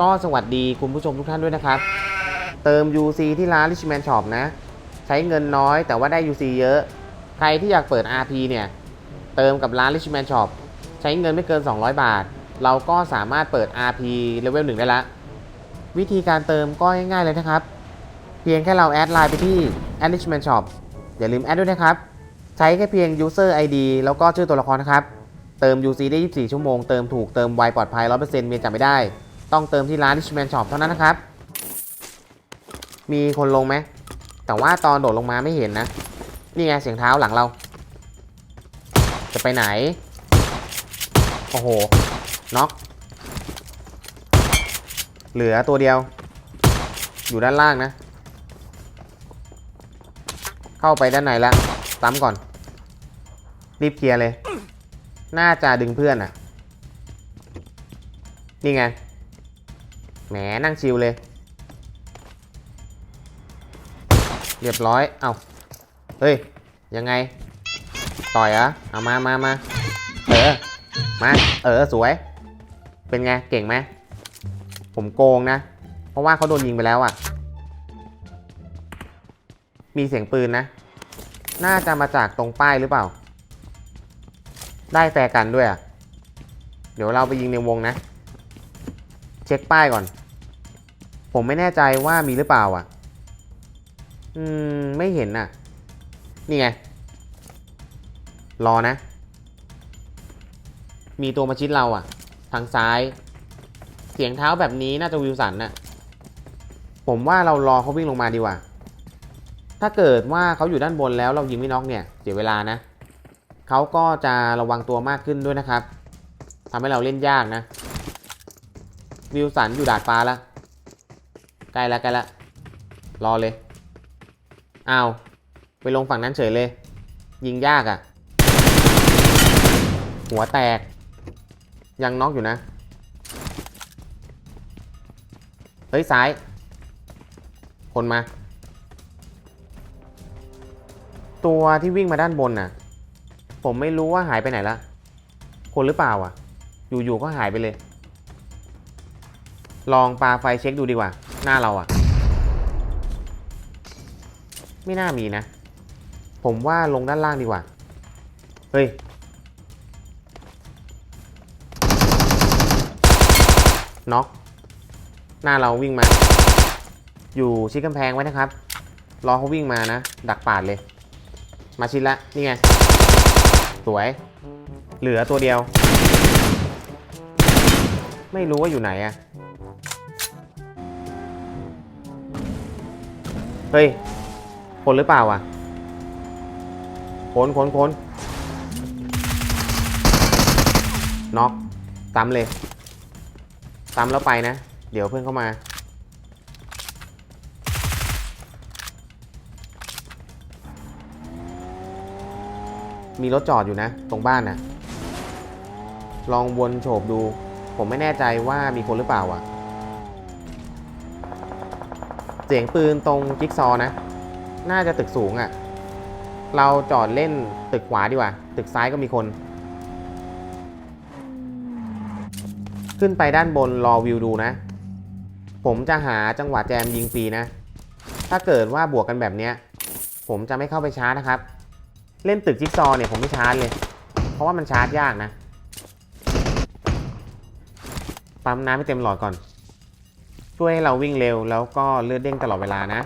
ก็สวัสดีคุณผู้ชมทุกท่านด้วยนะครับ เติม UC ที่ร้าน Richman Shop นะ ใช้เงินน้อยแต่ว่าได้ UC เยอะ ใครที่อยากเปิด RP เนี่ย เติมกับร้าน Richman Shop ใช้เงินไม่เกิน 200 บาท เราก็สามารถเปิด RP Level 1ได้ละ วิธีการเติมก็ง่ายๆเลยนะครับ เพียงแค่เราแอดไลน์ไปที่ a d Richman Shop อย่าลืมแอดด้วยนะครับ ใช้แค่เพียง user ID แล้วก็ชื่อตัวละครนะครับ เติม UC ได้ 24 ชั่วโมง เติมถูก เติมไว ปลอดภัย 100%เมียจับไม่ได้ ต้องเติมที่ร้าน Richman Shop เท่านั้นนะครับ มีคนลงไหม แต่ว่าตอนโดดลงมาไม่เห็นนะ นี่ไงเสียงเท้าหลังเรา จะไปไหน โอ้โห น็อก เหลือตัวเดียว อยู่ด้านล่างนะ เข้าไปด้านในแล้วซ้ำก่อน รีบเคลียร์เลย น่าจะดึงเพื่อนอะ นี่ไง แหมนั่งชิวเลย เรียบร้อย เอา้า เฮ้ย ยังไง ต่อยเหรอเอามามามาเออ มา เออ สวย เป็นไง เก่งไหม ผมโกงนะ เพราะว่าเขาโดนยิงไปแล้วอะ มีเสียงปืนนะ น่าจะมาจากตรงป้ายหรือเปล่า ได้แฟกันด้วยอะ เดี๋ยวเราไปยิงในวงนะ เช็คป้ายก่อน ผมไม่แน่ใจว่ามีหรือเปล่าอะ อืม ไม่เห็นน่ะ นี่ไง รอนะ มีตัวมาชิดเราอะ ทางซ้าย เสียงเท้าแบบนี้น่าจะวิวสันน่ะ ผมว่าเรารอเขาวิ่งลงมาดีกว่า ถ้าเกิดว่าเขาอยู่ด้านบนแล้วเรายิงไม่น็อกเนี่ย เสียเวลานะ เขาก็จะระวังตัวมากขึ้นด้วยนะครับทำให้เราเล่นยากนะ วิวสันอยู่ดาดฟ้าแล้ว ใกล้แล้วใกล้แล้วรอเลยอ้าวไปลงฝั่งนั้นเฉยเลย ยิงยากอะ่ะ หัวแตก ยังน็อกอยู่นะ เฮ้ย ซ้าย คนมา ตัวที่วิ่งมาด้านบนน่ะ ผมไม่รู้ว่าหายไปไหนละ คนหรือเปล่าอะ อยู่ๆก็หายไปเลย ลองปาไฟเช็คดูดีกว่า หน้าเราอะไม่น่ามีนะ ผมว่าลงด้านล่างดีกว่า เฮ้ย น็อก หน้าเราวิ่งมา อยู่ชิดกำแพงไว้นะครับ รอเขาวิ่งมานะ ดักปาดเลย มาชิดละ นี่ไง สวย เหลือตัวเดียว ไม่รู้ว่าอยู่ไหนอะ เฮ้ย คนหรือเปล่าอะคนคนคนน็อกซ้ำเลยซ้ำแล้วไปนะ เดี๋ยวเพื่อนเข้ามา มีรถจอดอยู่นะ ตรงบ้านนะลองวนโฉบดู ผมไม่แน่ใจว่ามีคนหรือเปล่าอะ เสียงปืนตรงจิ๊กซอนะ น่าจะตึกสูงอะ่ะ เราจอดเล่นตึกขวาดีกว่า ตึกซ้ายก็มีคน ขึ้นไปด้านบนรอวิวดูนะ ผมจะหาจังหวะแจมยิงฟรีนะ ถ้าเกิดว่าบวกกันแบบเนี้ย ผมจะไม่เข้าไปชาร์จนะครับ เล่นตึกจิ๊กซอว์เนี่ยผมไม่ชาร์จเลย เพราะว่ามันชาร์จยากนะ ปั๊มน้ำให้เต็มหลอดก่อน ช่วยให้เราวิ่งเร็วแล้วก็เลือดเด้งตลอดเวลานะ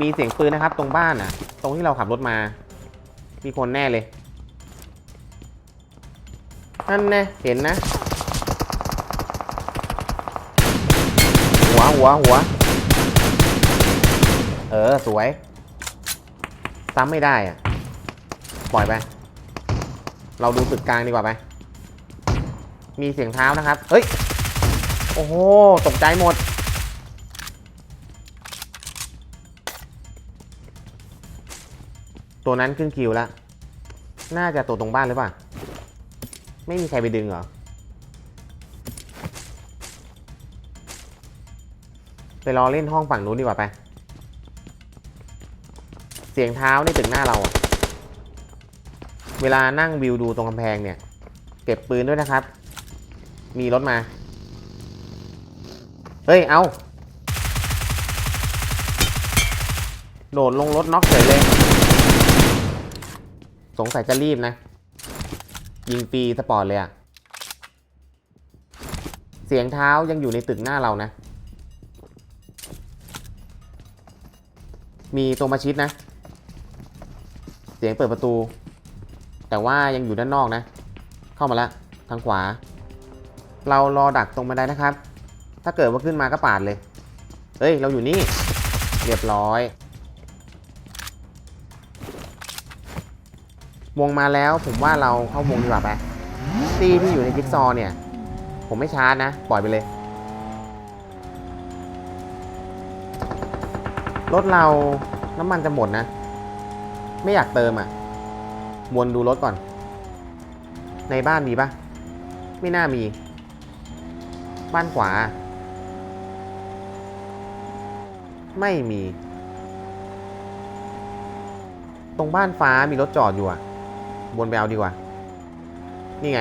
มีเสียงปืนนะครับตรงบ้านอะ ตรงที่เราขับรถมา มีคนแน่เลยนั่นน่เห็นนะ หัวหัวหัว เออ สวย ซ้ำไม่ได้อะ ปล่อยไป เราดูตึกกลางดีกว่าไป มีเสียงเท้านะครับ เฮ้ย โอ้โห ตกใจหมด ตัวนั้นขึ้นคิวแล้ว น่าจะตัวตรงบ้านหรือเปล่า ไม่มีใครไปดึงเหรอ ไปรอเล่นห้องฝั่งนู้นดีกว่าไป เสียงเท้าในตึกหน้าเรา เวลานั่งวิวดูตรงกำแพงเนี่ย เก็บปืนด้วยนะครับ มีรถมา เฮ้ย เอาโดดลงรถน็อกเฉยเลย สงสัยจะรีบนะ ยิงฟรีสปอร์ตเลยอะเสียงเท้ายังอยู่ในตึกหน้าเรานะ มีตัวมาชิดนะ เสียงเปิดประตู แต่ว่ายังอยู่ด้านนอกนะ เข้ามาละทางขวา เรารอดักตรงบันไดนะครับ ถ้าเกิดว่าขึ้นมาก็ปาดเลย เฮ้ย เราอยู่นี่ เรียบร้อย วงมาแล้วผมว่าเราเข้าวงดีกว่าไปตีที่อยู่ในจิ๊กซอเนี่ย ผมไม่ชาร์จนะ ปล่อยไปเลย รถเราน้ำมันจะหมดนะ ไม่อยากเติมอะ วนดูรถก่อน ในบ้านมีปะไม่น่ามี บ้านขวา ไม่มี ตรงบ้านฟ้ามีรถจอดอยู่อะ วนไปเอาดีกว่า นี่ไง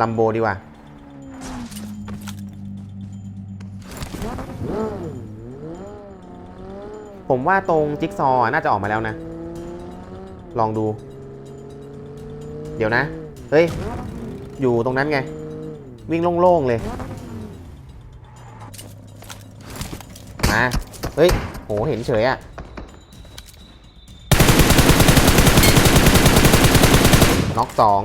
ลัมโบดีกว่า ผมว่าตรงจิ๊กซอว์น่าจะออกมาแล้วนะ ลองดู เดี๋ยวนะ เฮ้ย อยู่ตรงนั้นไง วิ่งโล่งๆเลยมาเฮ้ย โห เห็นเฉยอะ น็อกสอง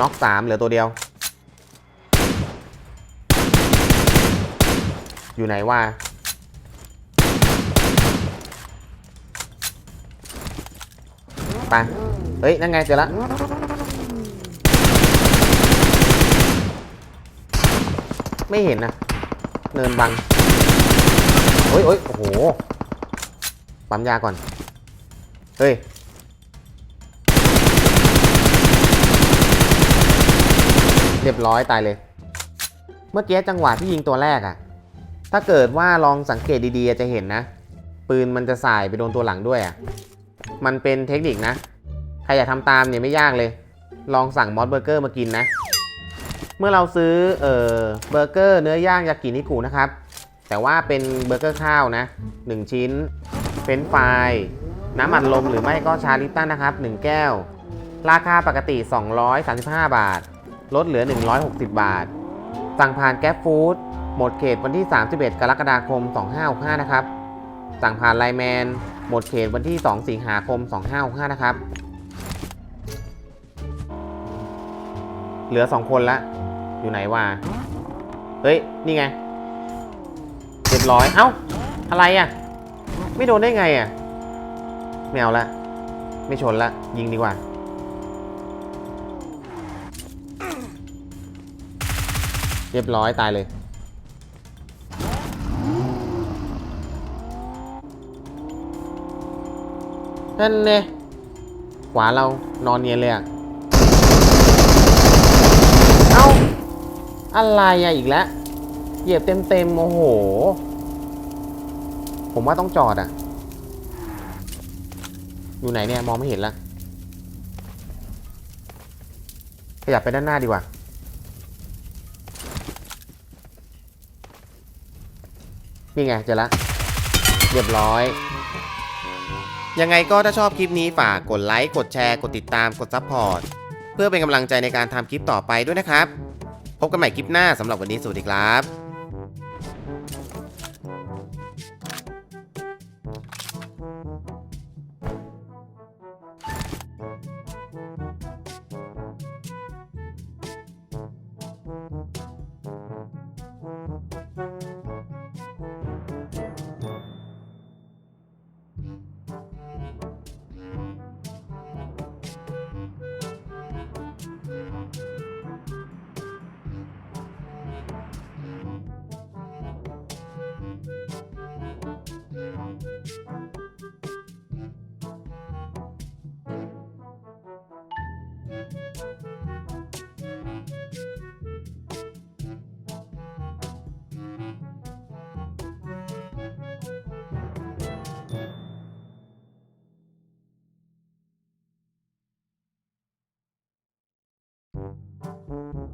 น็อกสามเหลือตัวเดียว อยู่ไหนวะไปเฮ้ย นั่นไงเจอละไม่เห็นนะ เนินบัง โอ้ยโอ้ยโอ้โห ปั๊มยาก่อน เฮ้ย เรียบร้อยตายเลย เมื่อกี้จังหวะที่ยิงตัวแรกอะถ้าเกิดว่าลองสังเกตดีๆ จะเห็นนะ ปืนมันจะสายไปโดนตัวหลังด้วยอะมันเป็นเทคนิคนะ ใครอยากทำตามเนี่ยไม่ยากเลย ลองสั่งมอสเบอร์เกอร์มากินนะ เมื่อเราซื้อเอ่อเบอร์เกอร์เนื้อย่างยากินิกุนะครับ แต่ว่าเป็นเบอร์เกอร์ข้าวนะ 1 ชิ้น เฟนฟรายน้ำอัดลมหรือไม่ก็ชาลิปตันนะครับ 1 แก้ว ราคาปกติ 235 บาท ลดเหลือ 160 บาท สั่งผ่านแก๊ปฟู้ดหมดเขตวันที่ 31 กรกฎาคม 2565 นะครับ สั่งผ่านไลแมน หมดเขตวันที่ 2 สิงหาคม 2565 นะครับ เหลือ 2 คนละ อยู่ไหนวะ เฮ้ย นี่ไงเรียบร้อย เอ้า อะไรอะ ไม่โดนได้ไงอะไม่เอาละ ไม่ชนละ ยิงดีกว่า เรียบร้อยตายเลย นั่นเนี่ยขวาเรานอนเนียนเลยอะ เอ้า อะไรอะอีกแล้ว เหยียบเต็มเต็มๆโอ้โห ผมว่าต้องจอดอะ อยู่ไหนเนี่ย มองไม่เห็นละ ขยับไปด้านหน้าดีกว่า นี่ไงเจอละ เรียบร้อยยังไงก็ถ้าชอบคลิปนี้ฝากกดไลค์ กดแชร์ กดติดตาม กดซับพอร์ต เพื่อเป็นกำลังใจในการทำคลิปต่อไปด้วยนะครับ พบกันใหม่คลิปหน้าสำหรับวันนี้สวัสดีครับ